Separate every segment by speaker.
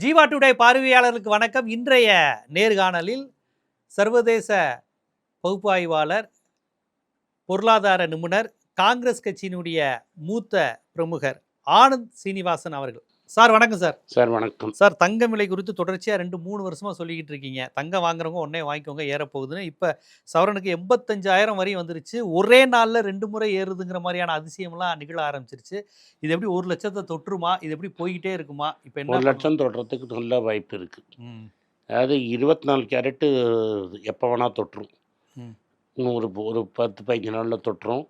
Speaker 1: Jeeva today பார்வையாளர்களுக்கு வணக்கம். இன்றைய நேர்காணலில் சர்வதேச பகுப்பாய்வாளர் பொருளாதார நிபுணர் காங்கிரஸ் கட்சியினுடைய மூத்த பிரமுகர் ஆனந்த் சீனிவாசன் அவர்கள். சார் வணக்கம் சார்.
Speaker 2: சார் வணக்கம்.
Speaker 1: சார் தங்க விலை குறித்து தொடர்ச்சியாக ரெண்டு மூணு வருஷமா சொல்லிக்கிட்டு இருக்கீங்க. தங்கம் வாங்குறவங்க உடனே வாங்கிக்கோங்க ஏறப்போகுதுன்னு. இப்போ சவரனுக்கு எண்பத்தஞ்சாயிரம் வரையும் வந்துருச்சு. ஒரே நாளில் ரெண்டு முறை ஏறுதுங்கிற மாதிரியான அதிசயம்லாம் நிகழ ஆரம்பிச்சிருச்சு. இது எப்படி ஒரு லட்சத்தை தொற்றுமா? இது எப்படி போய்கிட்டே இருக்குமா? இப்போ என்ன
Speaker 2: ஒரு லட்சம் தொடுறதுக்கு நல்ல வாய்ப்பு இருக்கு.
Speaker 1: ம்,
Speaker 2: அதாவது இருபத்தி நாலு கேரட்டு எப்போ வேணால் தொட்டுரும். இன்னும் ஒரு ஒரு பத்து பதினஞ்சு நாளில் தொட்டுரும்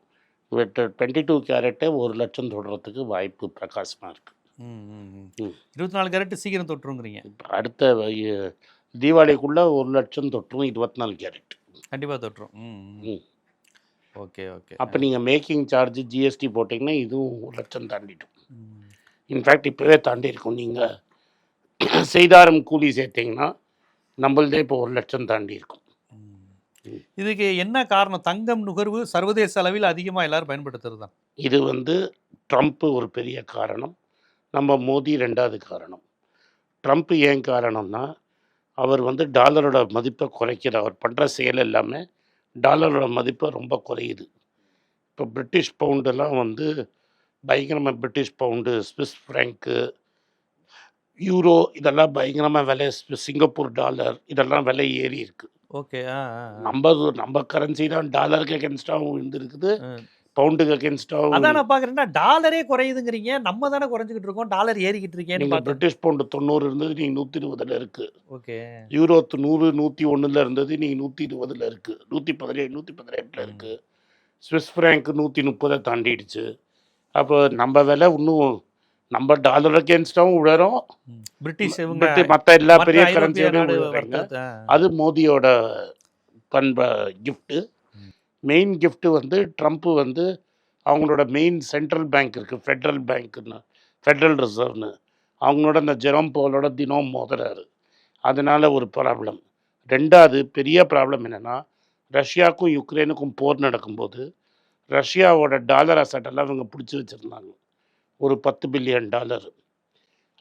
Speaker 2: டுவெண்ட்டி டூ கேரட்டே ஒரு லட்சம் தொடுறதுக்கு வாய்ப்பு பிரகாசமாக இருக்குது.
Speaker 1: இருபத்தி நாலு கேரட் சீக்கிரம் தொற்றுங்கிறீங்க
Speaker 2: அடுத்த தீபாவளிக்குள்ளே ஒரு லட்சம் தொட்டுரும் இருபத்தி நாலு கேரட்
Speaker 1: கண்டிப்பாக தொற்றும். Okay okay.
Speaker 2: அப்போ நீங்கள் மேக்கிங் சார்ஜ் ஜிஎஸ்டி போட்டிங்கன்னா இதுவும் ஒரு லட்சம் தாண்டிடும்.
Speaker 1: ம்.
Speaker 2: இன்ஃபேக்ட் இப்போவே தாண்டி இருக்கும் நீங்கள் செய்தாரம் கூலி சேர்த்தீங்கன்னா நம்மளதே இப்போ ஒரு லட்சம் தாண்டி இருக்கும்.
Speaker 1: இதுக்கு என்ன காரணம்? தங்கம் நுகர்வு சர்வதேச அளவில் அதிகமாக எல்லாரும் பயன்படுத்துறது தான்
Speaker 2: இது வந்து ட்ரம்ப்பு ஒரு பெரிய காரணம். நம்ம மோடி ரெண்டாவது காரணம். ட்ரம்ப் ஏன் காரணம்னா அவர் வந்து டாலரோட மதிப்பை குறைக்கிற அவர் பண்ணுற செயல் எல்லாமே டாலரோட மதிப்பை ரொம்ப குறையுது. இப்போ பிரிட்டிஷ் பவுண்டெல்லாம் வந்து பயங்கரமாக British pound Swiss franc euro இதெல்லாம் பயங்கரமாக விலை சிங்கப்பூர் டாலர் இதெல்லாம் விலை ஏறி இருக்கு.
Speaker 1: ஓகே.
Speaker 2: நம்ம நம்ம கரன்சி தான் டாலருக்கு அகேன்ஸ்டாகவும் விழுந்திருக்குது.
Speaker 1: ம்.
Speaker 2: பவுண்டுக்கு அகேன்ஸ்டாகவும்
Speaker 1: அதான் நான் பாக்குறேன்னா டாலரே குறையுதுங்கிறீங்க. நம்ம தானே குறைஞ்சிக்கிட்டு இருக்கோம். டாலர் ஏறிக்கிட்டு இருக்கேன்னு
Speaker 2: பிரிட்டிஷ் பவுண்டு தொண்ணூறு இருந்தது நீங்க நூத்தி இருபதுல இருக்கு.
Speaker 1: ஓகே.
Speaker 2: யூரோ நூறு நூத்தி ஒண்ணுல இருந்தது நீங்க நூத்தி இருபதுல இருக்கு. நூத்தி பதினேழு நூத்தி பதினெட்டுல இருக்கு. ஸ்விஸ் ஃப்ராங்க் நூத்தி முப்பதை தாண்டிடுச்சு. அப்போ நம்ம விலை இன்னும் நம்ம டாலர் அகேன்ஸ்டாவும் உழறோம்.
Speaker 1: பிரிட்டிஷ்
Speaker 2: மத்த எல்லா
Speaker 1: மற்ற
Speaker 2: பெரிய
Speaker 1: ஆ.
Speaker 2: அது மோதியோட பண்ப கிஃப்ட்டு. மெயின் கிஃப்ட்டு வந்து ட்ரம்ப் வந்து அவங்களோட மெயின் சென்ட்ரல் பேங்க் இருக்குது ஃபெட்ரல் பேங்க்குன்னு ஃபெட்ரல் ரிசர்வ்னு அவங்களோட இந்த ஜெரம் போலோட தினம் மோதுறாரு. அதனால் ஒரு ப்ராப்ளம் ரெண்டாவது பெரிய ப்ராப்ளம் என்னென்னா ரஷ்யாவுக்கும் யுக்ரைனுக்கும் போர் நடக்கும்போது ரஷ்யாவோட டாலர் அசட்டெல்லாம் எல்லாம் பிடிச்சி வச்சுருந்தாங்க. ஒரு பத்து பில்லியன் டாலர்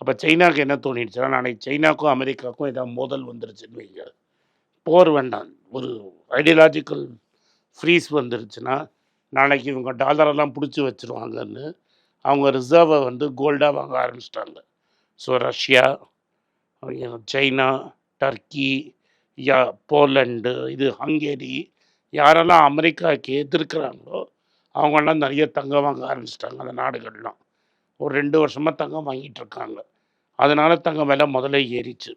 Speaker 2: அப்போ சைனாக்கு என்ன தோணிடுச்சுன்னா நாளைக்கு சைனாக்கும் அமெரிக்காவுக்கும் ஏதாவது மோதல் வந்துருச்சுன்னு வைங்க. போர் வேண்டாம். ஒரு ஐடியாலஜிக்கல் ஃப்ரீஸ் வந்துருச்சுன்னா நாளைக்கு இவங்க டாலரெல்லாம் பிடிச்சி வச்சுருவாங்கன்னு அவங்க ரிசர்வை வந்து கோல்டாக வாங்க ஆரம்பிச்சிட்டாங்க. ஸோ ரஷ்யா சைனா டர்க்கி யா போலண்டு இது ஹங்கேரி யாரெல்லாம் அமெரிக்காவுக்கு எதிர்க்கிறாங்களோ அவங்கெல்லாம் நிறைய தங்கம் வாங்க ஆரம்பிச்சிட்டாங்க அந்த நாடுகள்லாம். ஒரு ரெண்டு வருஷமாக தங்கம் வாங்கிட்டு இருக்காங்க. அதனால் தங்கம் விலை முதல்ல ஏறிச்சு.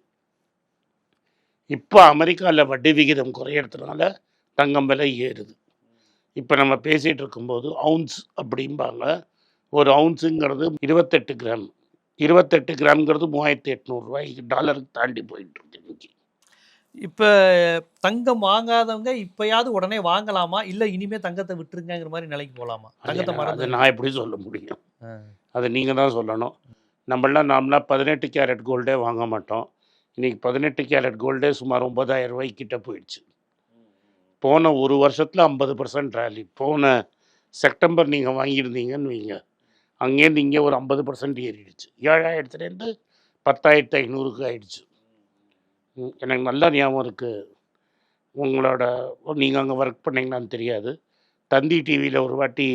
Speaker 2: இப்போ அமெரிக்காவில் வட்டி விகிதம் குறையறதுனால தங்கம் விலை ஏறுது. இப்போ நம்ம பேசிகிட்டு இருக்கும்போது அவுன்ஸ் அப்படிம்பாங்க. ஒரு அவுன்ஸுங்கிறது இருபத்தெட்டு கிராம் இருபத்தெட்டு கிராம்ங்கிறது மூவாயிரத்தி எட்நூறுரூவாய்க்கு டாலருக்கு தாண்டி போயிட்டு இருக்கு இன்னைக்கு.
Speaker 1: இப்ப தங்கம் வாங்காதவங்க இப்பயாவது உடனே வாங்கலாமா? இல்ல இனிமே தங்கத்தை விட்டுருங்கிற மாதிரி நிலைக்கு போலாமா? தங்கத்தை
Speaker 2: அது
Speaker 1: மறந்து
Speaker 2: நான் எப்படி சொல்ல முடியும். அதை நீங்கள் தான் சொல்லணும். நம்மளாம் நார்மலாக பதினெட்டு கேரட் கோல்டே வாங்க மாட்டோம். இன்னைக்கு பதினெட்டு கேரட் கோல்டே சுமார் ஒன்பதாயிரம் ரூபாய்க்கு கிட்ட போயிடுச்சு. போன ஒரு வருஷத்தில் ஐம்பது பர்சன்ட் ரேலி போன செப்டம்பர் நீங்கள் வாங்கியிருந்தீங்கன்னு வைங்க. அங்கேருந்து இங்கே ஒரு ஐம்பது பர்சன்ட் ஏறிடுச்சு. ஏழாயிரத்துலேருந்து பத்தாயிரத்து ஐநூறுக்கு ஆயிடுச்சு. எனக்கு நல்லா ஞாபகம் இருக்குது உங்களோட நீங்கள் அங்கே ஒர்க் பண்ணீங்களான்னு தெரியாது. தந்தி டிவியில் ஒரு வாட்டி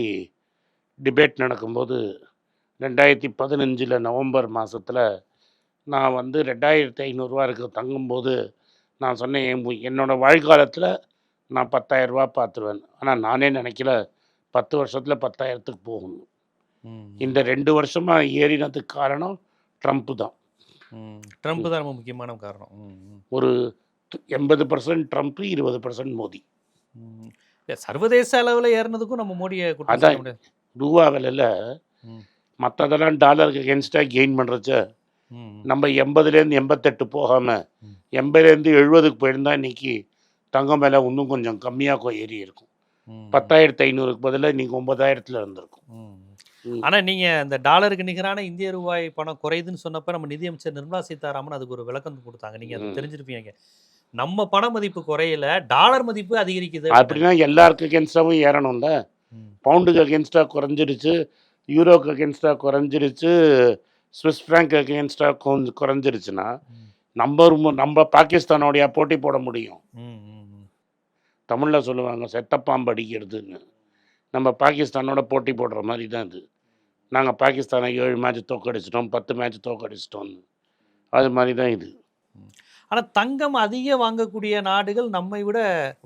Speaker 2: டிபேட் நடக்கும்போது ரெண்டாயிரத்தி பதினஞ்சில் நவம்பர் மாதத்தில் நான் வந்து ரெண்டாயிரத்தி ஐநூறுரூவா இருக்கு தங்கும்போது நான் சொன்னேன் என் என்னோடய வாழ்காலத்தில் நான் பத்தாயிரரூபா பார்த்துருவேன் ஆனால் நானே நினைக்கல பத்து வருஷத்தில் பத்தாயிரத்துக்கு போகணும். இந்த ரெண்டு வருஷமாக ஏறினதுக்கு காரணம் ட்ரம்ப்பு தான்.
Speaker 1: ட்ரம்ப் தான் ரொம்ப முக்கியமான காரணம்.
Speaker 2: ஒரு எண்பது பர்சன்ட் ட்ரம்ப்பு இருபது பர்சன்ட் மோடி
Speaker 1: சர்வதேச அளவுல ஏறினதுக்கும் நம்ம மோடியை
Speaker 2: அதான். ரூபா விலையில். மற்றதெல்லாம் டாலருக்கு அகேன்ஸ்டாக கெயின் பண்ணுறச்ச. நம்ம எண்பதுலேருந்து எண்பத்தெட்டு போகாமல். எண்பதுலேருந்து எழுபதுக்கு போயிருந்தா இன்னைக்கு தங்கம் விலை இன்னும் கொஞ்சம் கம்மியாக ஏறி இருக்கும். பத்தாயிரத்து ஐநூறுக்கு பதிலாக இன்னைக்கு ஒன்பதாயிரத்தில் இருந்திருக்கும்
Speaker 1: ம்.
Speaker 2: ம்.
Speaker 1: ஆனா நீங்க இந்த டாலருக்கு நிகரான இந்திய ரூபாய் பணம் குறையுதுன்னு சொன்னப்ப நம்ம நிதியமைச்சர் நிர்மலா சீதாராமன் அதுக்கு ஒரு விளக்கம் கொடுத்தாங்க நீங்க அதை. தெரிஞ்சிருப்பீங்க நம்ம பண மதிப்பு குறையல டாலர் மதிப்பு அதிகரிக்குது
Speaker 2: அப்படின்னா எல்லாருக்கு அகேன்ஸ்டாகவும் ஏறணும்ல. பவுண்டுக்கு அகேன்ஸ்டாக குறைஞ்சிருச்சு யூரோக்கு அகேன்ஸ்டாக குறைஞ்சிருச்சு ஸ்விஸ் ஃப்ராங்க் அகேன்ஸ்டாக கொஞ்சம் குறைஞ்சிருச்சுன்னா நம்ம நம்ம பாகிஸ்தானோடைய போட்டி போட முடியும். தமிழில் சொல்லுவாங்க செத்தப்பாம்பு அடிக்கிறதுன்னு. நம்ம பாகிஸ்தானோட போட்டி போடுற மாதிரி தான் இது. நாங்கள் பாகிஸ்தானை ஏழு மேட்ச் தோக்கடிச்சிட்டோம் பத்து மேட்ச் தோக்கடிச்சிட்டோம்னு. அது மாதிரி தான் இது.
Speaker 1: ஆனா தங்கம் அதிகம் வாங்கக்கூடிய நாடுகள் நம்மை விட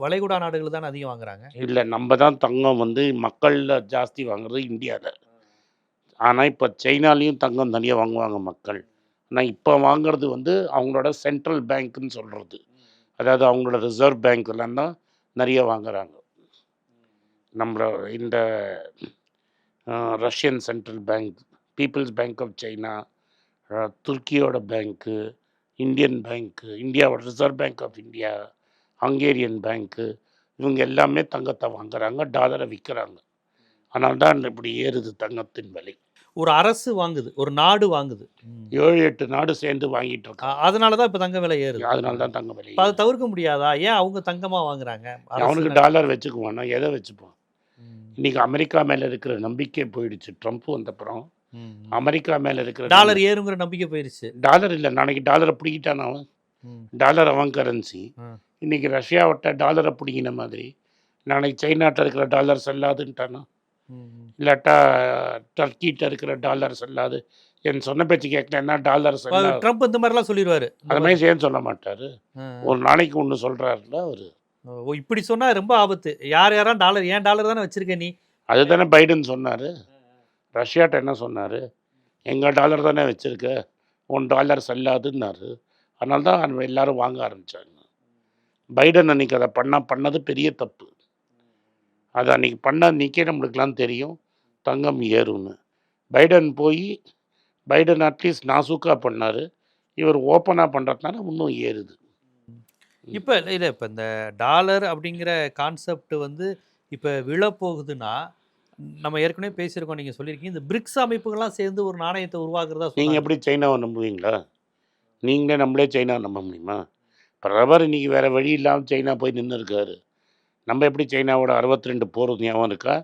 Speaker 1: வளைகுடா நாடுகள் தான் அதிகம் வாங்குறாங்க?
Speaker 2: இல்லை நம்ம தான் தங்கம் வந்து மக்களில் ஜாஸ்தி வாங்குறது இந்தியாவில் ஆனால் இப்போ சைனாலேயும் தங்கம் தனியாக வாங்குவாங்க மக்கள். ஆனால் இப்போ வாங்குறது வந்து அவங்களோட சென்ட்ரல் பேங்க்னு சொல்கிறது அதாவது அவங்களோட ரிசர்வ் பேங்க்லாம் தான் நிறைய வாங்குறாங்க. நம்மள இந்த Russian central bank people's bank of China துருக்கியோட bank Indian bank இந்தியாவோட reserve bank of India Hungarian bank இவங்க எல்லாமே தங்கத்தை வாங்குறாங்க டாலரை விற்கிறாங்க. ஆனால் தான் இப்படி ஏறுது தங்கத்தின் விலை.
Speaker 1: ஒரு அரசு வாங்குது ஒரு நாடு வாங்குது.
Speaker 2: ஏழு எட்டு நாடு சேர்ந்து வாங்கிட்டு இருக்காங்க.
Speaker 1: அ- அதனாலதான் இப்ப தங்க விலை ஏறுது.
Speaker 2: அதனால தான் தங்க விலை
Speaker 1: அதை தவிர்க்க முடியாதா? ஏன் அவங்க தங்கமா வாங்குறாங்க?
Speaker 2: அவனுக்கு டாலர் வச்சுக்குவானா எதை வச்சுப்பான் இன்னைக்கு அமெரிக்கா மேலே இருக்கிற நம்பிக்கை போயிடுச்சு ட்ரம்ப் வந்தப்புறம். அமெரிக்கா மேலே இருக்கிற
Speaker 1: டாலர் ஏறுங்கிற நம்பிக்கை போயிருச்சு.
Speaker 2: டாலர் இல்லை நாளைக்கு டாலரை பிடிக்கிட்டான் அவன். டாலர் அவன் கரன்சி. இன்னைக்கு ரஷ்யாவிட்ட டாலரை பிடிக்கின மாதிரி நாளைக்கு சைனாட்ட இருக்கிற டாலர் செல்லாதுன்ட்டானா. இல்லாட்டா டர்க்கிட்ட இருக்கிற டாலர் செல்லாது என் சொன்ன பேச்சு கேட்கலன்னா டாலர்
Speaker 1: இப்ப
Speaker 2: செல்லாது
Speaker 1: ட்ரம்ப் இந்த மாதிரிலாம் சொல்லிடுவாரு.
Speaker 2: அது மாதிரி. ஏன் சொல்ல மாட்டாரு? ஒரு நாளைக்கு ஒன்று சொல்றாருல அவரு.
Speaker 1: ஓ இப்படி சொன்னா ரொம்ப ஆபத்து. யார் யாரா டாலர் ஏன் டாலர் தானே வச்சிருக்க நீ?
Speaker 2: அதுதானே பைடன் சொன்னாரு. ரஷ்யாட்ட என்ன சொன்னாரு? எங்க டாலர் தானே வச்சிருக்க? உன் டாலர் செல்லாதுன்னாரு அதனால தான் எல்லாரும் வாங்க ஆரம்பிச்சாங்க. பைடன் அன்னைக்கு அதை பண்ணா பண்ணது பெரிய தப்பு. அதை அன்னைக்கு பண்ண அன்னைக்கே நம்மளுக்கெல்லாம் தெரியும். தங்கம் ஏறும்னு. பைடன் போய் பைடன் அட்லீஸ்ட் நாசூக்கா பண்ணாரு. இவர் ஓப்பனாக பண்ணுறதுனால இன்னும் ஏறுது.
Speaker 1: இப்ப இல்ல இப்ப இந்த டாலர் அப்படிங்கிற கான்செப்ட் வந்து இப்ப விழப்போகுதுன்னா நம்ம ஏற்கனவே பேசியிருக்கோம் நீங்க சொல்லியிருக்கீங்க. இந்த பிரிக்ஸ் அமைப்புகள்லாம் சேர்ந்து ஒரு நாணயத்தை உருவாக்குறதா
Speaker 2: நீங்கள். எப்படி சைனாவை நம்புவீங்களா? நீங்களே நம்மளே சைனா நம்ப முடியுமா? பிரதமர் இன்னைக்கு வேற வழி இல்லாமல் சைனா போய் நின்று இருக்காரு நம்ம எப்படி சைனாவோட அறுபத்தி ரெண்டு போர் ஞாபகம் இருக்கா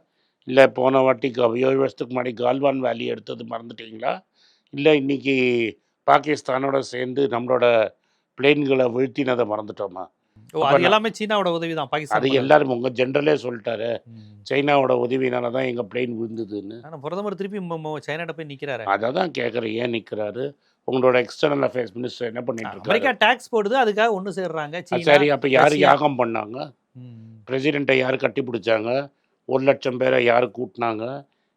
Speaker 2: இல்லை போன வாட்டி ஏழு வருஷத்துக்கு முன்னாடி கால்வான் வேலி எடுத்தது மறந்துட்டீங்களா இல்லை இன்னைக்கு பாகிஸ்தானோட சேர்ந்து நம்மளோட பிளேன்களை வீழ்த்தினதை மறந்துட்டோமா
Speaker 1: எல்லாமே சீனாவோட உதவி தான் பாகிஸ்தான்
Speaker 2: அது. எல்லாரும் உங்கள் ஜென்ரலே சொல்லிட்டாரு. சைனாவோட உதவினால தான் எங்கள் பிளேன் விழுந்ததுன்னு
Speaker 1: ஆனா பிரதமர் திருப்பி சைனாட்ட போய் நிக்கிறாரு
Speaker 2: அதை தான் கேட்குறேன் ஏன் நிற்கிறாரு உங்களோட எக்ஸ்டர்னல் அஃபேர்ஸ் மினிஸ்டர் என்ன பண்ணிட்டு இருக்காரு
Speaker 1: அமெரிக்கா டாக்ஸ் போடுது அதுக்காக ஒண்ணு சேர்றாங்க
Speaker 2: சரி அப்போ யார். யாகம் பண்ணாங்க. பிரசிடெண்ட்டை யார் கட்டி பிடிச்சாங்க? ஒரு லட்சம் பேரை யார் கூட்டினாங்க?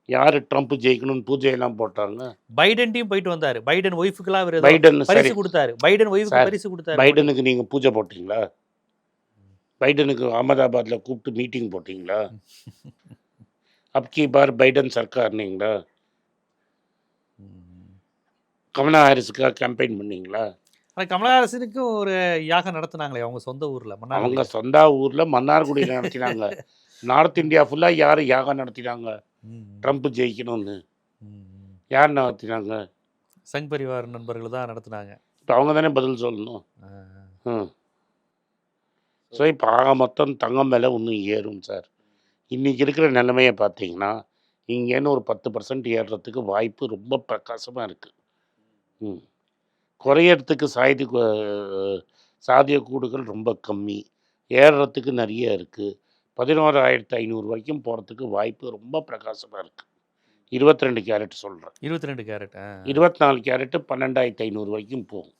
Speaker 2: யார் ட்ரம்ப் ஜெயிக்கணும்னு பூஜையெல்லாம் போட்டாங்க?
Speaker 1: பைடன் டீம் போயிட்டு வந்தாரு. பைடன் ஒய்ஃபுக்குலாம் அவர்
Speaker 2: பைடன்
Speaker 1: பரிசு கொடுத்தாரு. பைடன் ஒய்ஃபுக்கு பரிசு கொடுத்தாரு.
Speaker 2: பைடனுக்கு நீங்கள் பூஜை போட்டிங்களா? பைடனுக்கு அகமதாபாத்தில் கூப்பிட்டு மீட்டிங் போட்டிங்களா? அப்கி பார் பைடன் சர்க்கார்னீங்களா. கமலா ஹாரிஸுக்காக கேம்பெயின் பண்ணீங்களா?
Speaker 1: ஆனா கமலஹாசனுக்கும் ஒரு யாகம் நடத்துனாங்களே அவங்க சொந்த ஊர்ல
Speaker 2: அவங்க
Speaker 1: மன்னார்குடியில.
Speaker 2: சொந்த ஊரில் மன்னார்குடியில் நடத்தினாங்க. நார்த் இந்தியா ஃபுல்லாக யார் யாகம் நடத்தினாங்க. ட்ரம்ப் ஜெயிக்கணும்னு. யார் நடத்தினாங்க?
Speaker 1: சங் பரிவார் நண்பர்கள் தான் நடத்துனாங்க.
Speaker 2: இப்போ அவங்க தானே பதில் சொல்லணும். ம் ஸோ இப்போ ஆக மொத்தம் தங்கம் விலை இன்னும் ஏறும் சார். இன்றைக்கி இருக்கிற நிலைமையை பார்த்தீங்கன்னா இங்கேன்னு ஒரு பத்து பர்சன்ட் ஏறுறதுக்கு வாய்ப்பு ரொம்ப பிரகாசமாக இருக்குது ம். குறையறதுக்கு சாய்தி சாத்தியக்கூடுகள் ரொம்ப கம்மி. ஏறுறதுக்கு நிறைய இருக்குது பதினோராயிரத்து ஐநூறு வரைக்கும் போகிறதுக்கு வாய்ப்பு ரொம்ப பிரகாசமாக இருக்குது இருபத்தி ரெண்டு கேரட் சொல்கிறேன்
Speaker 1: இருபத்தி ரெண்டு கேரட்
Speaker 2: இருபத்தி நாலு கேரட்டு பன்னெண்டாயிரத்து ஐநூறு வரைக்கும் போகும்.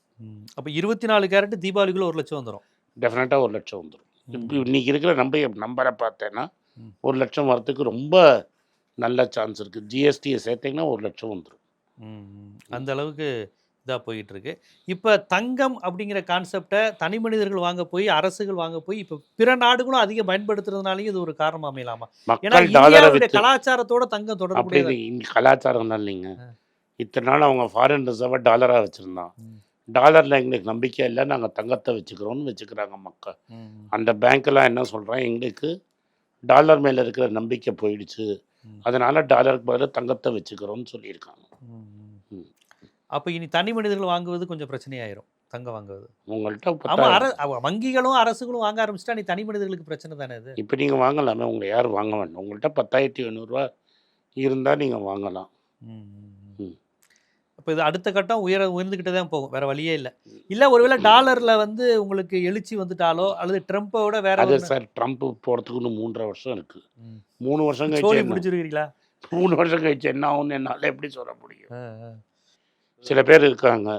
Speaker 1: அப்ப இருபத்தி நாலு கேரட் தீபாவளிக்குள்ள ஒரு லட்சம் வந்துடும்
Speaker 2: டெஃபினட்டாக ஒரு லட்சம் வந்துடும் இப்போ இன்னைக்கு இருக்கிற நம்ப நம்பரை பார்த்தேன்னா. ஒரு லட்சம் வரத்துக்கு ரொம்ப நல்ல சான்ஸ் இருக்குது ஜிஎஸ்டியை சேர்த்தீங்கன்னா ஒரு லட்சம் வந்துடும்
Speaker 1: அந்த அளவுக்கு இதா போயிட்டு இருக்கு இப்ப தங்கம் அப்படிங்கிற கான்செப்டை தனி மனிதர்கள் வாங்க போய் அரசுகள் வாங்க போய் இப்ப பிற நாடுகளும் அதிகம் பயன்படுத்துறதுனாலயும் இது ஒரு காரணம் அமையலாமா ஏன்னா இந்தியாவுடைய கலாச்சாரத்தோட தங்கம் தொடர்புடையது
Speaker 2: கலாச்சாரம் இல்லைங்க. இத்தனை நாள் அவங்க ஃபாரின் ரிசர்வை டாலராக வச்சுருந்தான். டாலரில் எங்களுக்கு நம்பிக்கை இல்லை நாங்கள் தங்கத்தை வச்சுக்கிறோம்னு வச்சுக்கிறாங்க மக்கள். அந்த பேங்க்கெல்லாம் என்ன சொல்கிறேன் எங்களுக்கு டாலர் மேலே இருக்கிற நம்பிக்கை போயிடுச்சு. அதனால டாலருக்கு பதிலாக தங்கத்தை வச்சுக்கிறோம்னு சொல்லியிருக்காங்க.
Speaker 1: அப்ப இனி தனி மனிதர்கள் வாங்குவது கொஞ்சம் பிரச்சனையாயிரும் தங்கம் வாங்குவது.
Speaker 2: உங்கள்கிட்ட
Speaker 1: ஆமா
Speaker 2: பத்தாயிரம்
Speaker 1: அர அவ- வங்கிகளும் அரசுகளும் வாங்க ஆரம்பிச்சிட்டா நீ தனி மனிதர்களுக்கு பிரச்சனை தானே இது?
Speaker 2: இப்போ நீங்கள் வாங்கலாமே உங்களை யாரும் வாங்க வேண்டாம். உங்கள்கிட்ட பத்தாயிரத்தி ஐநூறுரூவா இருந்தால் நீங்கள் வாங்கலாம்.
Speaker 1: இப்போ இது அடுத்த கட்டம் உயர உயர்ந்துக்கிட்டே தான் போகும். வேற வழியே இல்லை. இல்லை ஒருவேளை டாலர்ல வந்து உங்களுக்கு எழுச்சி வந்துட்டாலோ அல்லது ட்ரம்ப்போட வேற
Speaker 2: அது சார் ட்ரம்ப் போகிறதுக்கு இன்னும் மூன்றரை வருஷம் இருக்குது. மூணு வருஷம் கழிச்சு
Speaker 1: முடிச்சிருக்கீங்களா
Speaker 2: மூணு வருஷம் கழிச்சு என்ன ஆகும்னு என்னால் எப்படி சொல்ல முடியும்? சில பேர் இருக்காங்க.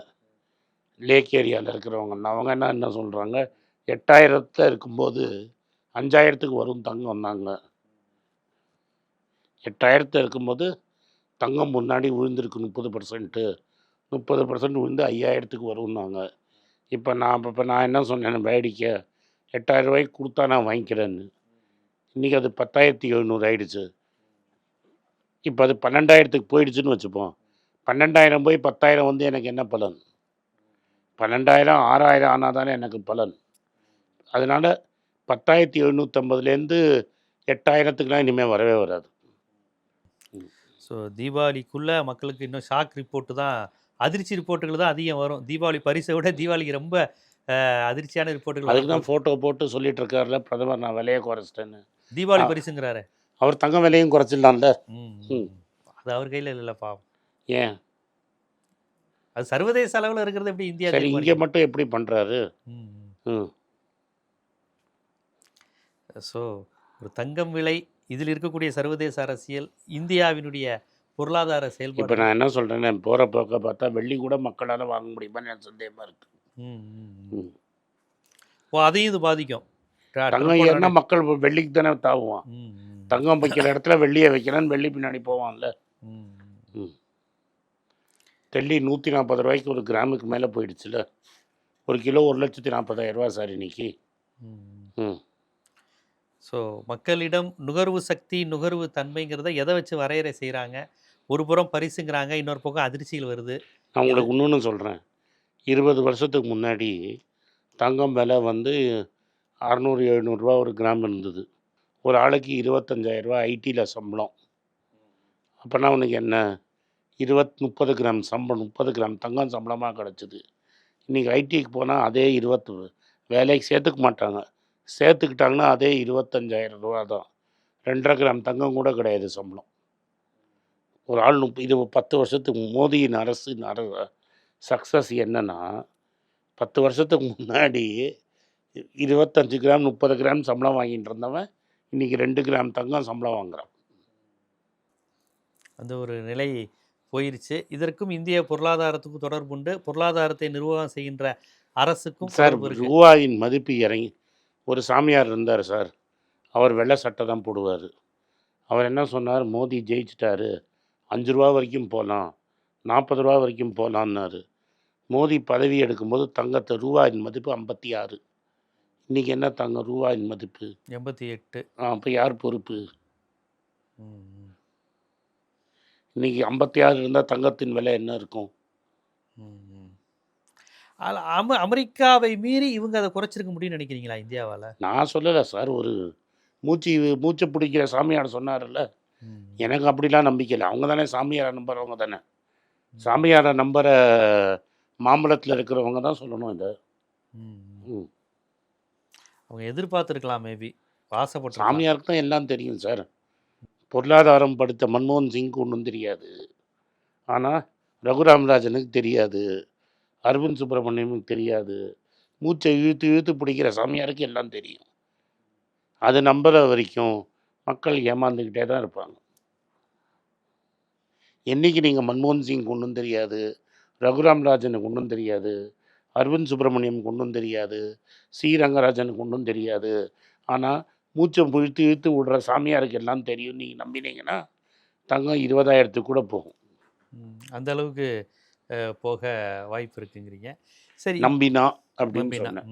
Speaker 2: லேக் ஏரியாவில் இருக்கிறவங்க. அவங்க என்ன என்ன சொல்கிறாங்க எட்டாயிரத்தில் இருக்கும்போது அஞ்சாயிரத்துக்கு வரும் தங்கம் வந்தாங்க. எட்டாயிரத்தில் இருக்கும்போது தங்கம் முன்னாடி விழுந்திருக்கு முப்பது பர்சன்ட்டு முப்பது பர்சன்ட் விழுந்து ஐயாயிரத்துக்கு வரும்னாங்க. இப்போ நான் இப்போ நான் என்ன சொன்னேன் வேடிக்கை. எட்டாயிரம் ரூபாய்க்கு கொடுத்தா நான் வாங்கிக்கிறேன்னு. இன்றைக்கி அது பத்தாயிரத்தி எழுநூறு ஆயிடுச்சு. இப்போ அது பன்னெண்டாயிரத்துக்கு போயிடுச்சுன்னு வச்சுப்போம். பன்னெண்டாயிரம் போய் பத்தாயிரம் வந்து எனக்கு என்ன பலன்? பன்னெண்டாயிரம் ஆறாயிரம் ஆனால் தானே எனக்கு பலன். அதனால் பத்தாயிரத்தி எழுநூற்றம்பதுலேருந்து எட்டாயிரத்துக்குலாம் இனிமேல் வரவே வராது.
Speaker 1: ஸோ தீபாவளிக்குள்ள மக்களுக்கு இன்னும் ஷாக் ரிப்போர்ட்டு தான் அதிர்ச்சி ரிப்போர்ட்டுகள் தான் அதிகம் வரும். தீபாவளி பரிசை விட தீபாவளிக்கு ரொம்ப அதிர்ச்சியான ரிப்போர்ட்டுகள்
Speaker 2: அதுக்கு. தான் ஃபோட்டோ போட்டு சொல்லிட்டு இருக்காருல பிரதமர் நான் விலையை குறைச்சிட்டேன்னு.
Speaker 1: தீபாவளி. பரிசுங்கிறாரு.
Speaker 2: அவர் தங்க விலையும் குறைச்சிடலாம்ல.
Speaker 1: அது அவர் கையில் இல்லை பாவம்
Speaker 2: ஏன்?
Speaker 1: அது சர்வதேச அளவில் இருக்கிறது எப்படி இந்தியா
Speaker 2: சரி இங்கே? மட்டும் எப்படி பண்ணுறாரு
Speaker 1: ஸோ ஒரு தங்கம் விலை இதில் இருக்கக்கூடிய சர்வதேச அரசியல் இந்தியாவினுடைய பொருளாதார
Speaker 2: இப்போ
Speaker 1: செயல்பாடு
Speaker 2: நான் என்ன சொல்கிறேன்னு போகிற போக்க பார்த்தா வெள்ளி கூட மக்களால் வாங்க முடியுமான்னு எனக்கு சந்தேகமாக இருக்குது.
Speaker 1: ஓ அதையும் இது பாதிக்கும்.
Speaker 2: தங்கம் ஏறினா மக்கள் வெள்ளிக்கு தானே தாவுவான் தங்கம் வைக்கிற இடத்துல வெள்ளியை வைக்கிறேன்னு வெள்ளி பின்னாடி போவான்ல. டெல்லி நூற்றி நாற்பது ரூபாய்க்கு ஒரு கிராமுக்கு மேலே போயிடுச்சுல. ஒரு கிலோ ஒரு லட்சத்தி நாற்பதாயிரம் ரூபா சார் இன்னைக்கு.
Speaker 1: ம். ஸோ மக்களிடம் நுகர்வு சக்தி நுகர்வு தன்மைங்கிறத எதை வச்சு வரையறை செய்கிறாங்க ஒரு புறம் பரிசுங்கிறாங்க இன்னொரு பக்கம் அதிர்ச்சிகள் வருது.
Speaker 2: நான் உங்களுக்கு இன்னொன்று சொல்கிறேன் இருபது வருஷத்துக்கு முன்னாடி தங்கம் விலை வந்து அறநூறு எழுநூறுரூவா ஒரு கிராம் இருந்தது. ஒரு ஆளுக்கு இருபத்தஞ்சாயிரரூவா ஐடியில் சம்பளம். அப்போனா அவனுக்கு என்ன? இருபத் முப்பது கிராம் சம்பளம் முப்பது கிராம் தங்கம் சம்பளமாக கிடச்சிது. இன்றைக்கி ஐடிக்கு போனால் அதே இருபத்து வேலைக்கு சேர்த்துக்க மாட்டாங்க. சேர்த்துக்கிட்டாங்கன்னா அதே இருபத்தஞ்சாயிரம் ரூபா தான். ரெண்டரை கிராம் தங்கம் கூட கிடையாது சம்பளம். ஒரு ஆள் முப்ப இது பத்து வருஷத்துக்கு மோதியின் அரசு அர சக்ஸஸ் என்னென்னா பத்து வருஷத்துக்கு முன்னாடி இருபத்தஞ்சு கிராம் முப்பது கிராம் சம்பளம் வாங்கிட்டு இருந்தவன் இன்னைக்கு ரெண்டு கிராம் தங்கம் சம்பளம் வாங்குறான்.
Speaker 1: அந்த ஒரு நிலை போயிருச்சு. இதற்கும் இந்திய பொருளாதாரத்துக்கும் தொடர்புண்டு பொருளாதாரத்தை நிர்வாகம் செய்கின்ற அரசுக்கும்
Speaker 2: சார்
Speaker 1: தொடர்பு
Speaker 2: ரூபாயின் மதிப்பு இறங்கி ஒரு சாமியார் இருந்தார் சார். அவர் வெள்ளை சட்டை தான் போடுவார். அவர் என்ன சொன்னார்? மோடி ஜெயிச்சிட்டாரு. அஞ்சு ரூபா வரைக்கும் போகலாம் நாற்பது ரூபா வரைக்கும் போகலான்னாரு மோடி பதவி எடுக்கும்போது தங்கத்தை ரூபாயின் மதிப்பு ஐம்பத்தி ஆறு. இன்றைக்கி என்ன தங்கம்? ரூபாயின் மதிப்பு.
Speaker 1: எண்பத்தி எட்டு.
Speaker 2: அப்போ யார் பொறுப்பு? இன்றைக்கி ஐம்பத்தி ஆறு இருந்தால் தங்கத்தின் விலை என்ன இருக்கும்?
Speaker 1: அம அமெரிக்காவை மீறி இவங்க அதை குறைச்சிருக்க முடியும்னு நினைக்கிறீங்களா இந்தியாவால்?
Speaker 2: நான் சொல்லலை சார். ஒரு மூச்சு மூச்சை பிடிக்கிற சாமியார் சொன்னார்ல எனக்கு அப்படிலாம் நம்பிக்கை இல்லை. அவங்க தானே சாமியாரை நம்புறவங்க தானே. சாமியாரை நம்புகிற மாம்பழத்தில் இருக்கிறவங்க தான் சொல்லணும் இதை. ம்.
Speaker 1: அவங்க எதிர்பார்த்துருக்கலாம் மேபி ஆசைப்பட்டு
Speaker 2: சாமியாருக்கு தான் எல்லாம் தெரியும் சார். பொருளாதாரம் படித்த மன்மோகன் சிங்க்கு ஒன்றும் தெரியாது. ஆனால் ரகுராமராஜனுக்கு தெரியாது. அரவிந்த் சுப்பிரமணியமுக்கு தெரியாது. மூச்சை இழுத்து இழுத்து பிடிக்கிற சாமியாருக்கு எல்லாம் தெரியும். அது நம்புற வரைக்கும் மக்கள் ஏமாந்துக்கிட்டே தான் இருப்பாங்க. என்னைக்கு நீங்கள் மன்மோகன் சிங் ஒன்றும் தெரியாது ரகுராமராஜனுக்கு ஒன்றும் தெரியாது அரவிந்த் சுப்பிரமணியம் ஒன்றும் தெரியாது சி ரங்கராஜனுக்கு ஒன்றும் தெரியாது. ஆனால் மூச்சை இழுத்து இழுத்து விடுற சாமியாருக்கு எல்லாம் தெரியும். நீங்கள் நம்பினீங்கன்னா தங்கம் இருபதாயிரத்துக்கு கூட போகும்.
Speaker 1: அந்த அளவுக்கு போக வாய்ப்பு இருக்குங்கிறீங்க. சரி
Speaker 2: நம்பினா அப்படின்னு சொன்னேன்.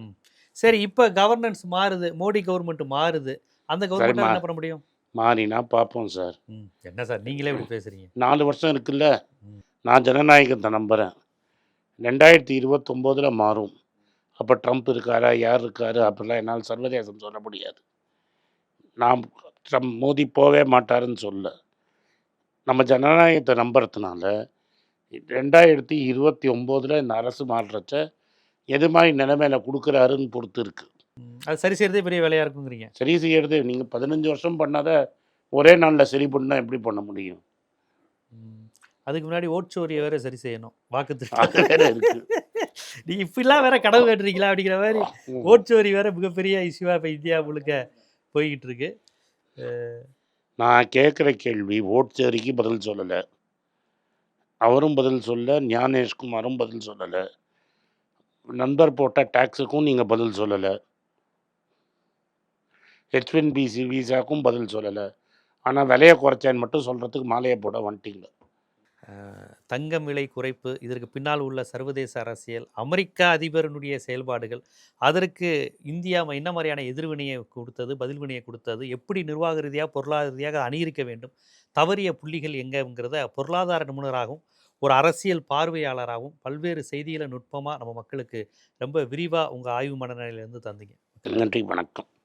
Speaker 1: சரி இப்போ கவர்னன்ஸ் மாறுது மோடி கவர்மெண்ட் மாறுது. அந்த கவர்மெண்ட். என்ன பண்ண முடியும்?
Speaker 2: மாறினா பார்ப்போம் சார்.
Speaker 1: என்ன சார் நீங்களே இப்படி பேசுறீங்க?
Speaker 2: நாலு வருஷம் இருக்குல்ல. நான் ஜனநாயகத்தை நம்புகிறேன் ரெண்டாயிரத்தி இருபத்தொம்போதில் மாறும். அப்போ ட்ரம்ப் இருக்காரா யார் இருக்காரு அப்படிலாம் என்னால் சர்வதேசம் சொல்ல முடியாது. நான் ட்ரம்ப் மோடி போவே மாட்டாருன்னு சொல்ல. நம்ம ஜனநாயகத்தை நம்புறதுனால ரெண்டாயிரத்தி இருபத்தி ஒம்போதில் இந்த அரசு மாறுறச்ச எது மாதிரி நிலைமையில கொடுக்குறாருன்னு பொறுத்து இருக்கு.
Speaker 1: ம், அது சரி செய்யறதே பெரிய வேலையா இருக்குங்கிறீங்க.
Speaker 2: சரி செய்யறது நீங்கள் பதினஞ்சு வருஷம் பண்ணாத ஒரே நாளில் சரி பண்ணால் எப்படி பண்ண முடியும்.
Speaker 1: அதுக்கு முன்னாடி ஓட்சோரியை வேற சரி செய்யணும். வாக்கு
Speaker 2: வேற இருக்கு.
Speaker 1: நீ இப்படிலாம் வேற கனவு கட்டுறீங்களா அப்படிங்கிற மாதிரி. ஓட்சோரி வேற மிகப்பெரிய இஷ்யூவா இப்போ இந்தியா முழுக்க போய்கிட்டு இருக்கு
Speaker 2: நான் கேட்குற கேள்வி ஓட்சேரிக்கு பதில் சொல்லலை. அவரும் பதில் சொல்ல ஞானேஷ்குமாரும் பதில் சொல்லலை. நண்பர் போட்ட டேக்ஸுக்கும் நீங்கள் பதில் சொல்லலை. ஹெச்என்பிசி விசாக்கும் பதில் சொல்லலை. ஆனால் விலையை குறைச்சேன்னு மட்டும் சொல்கிறதுக்கு மாலையை போட வந்துட்டீங்க.
Speaker 1: தங்கம் விலை குறைப்பு இதற்கு பின்னால் உள்ள சர்வதேச அரசியல் அமெரிக்கா அதிபரனுடைய செயல்பாடுகள் அதற்கு இந்தியா என்ன மாதிரியான எதிர்வினையை கொடுத்தது பதில்வினையை கொடுத்தது எப்படி நிர்வாக ரீதியாக பொருளாதார ரீதியாக அணியிருக்க வேண்டும் தவறிய புள்ளிகள் எங்கங்கிறத பொருளாதார நிபுணராகவும் ஒரு அரசியல் பார்வையாளராகவும் பல்வேறு செய்திகளை நுட்பமாக நம்ம மக்களுக்கு ரொம்ப விரிவாக உங்கள் ஆய்வு மனநிலையிலேருந்து தந்தீங்க.
Speaker 2: நன்றி வணக்கம்.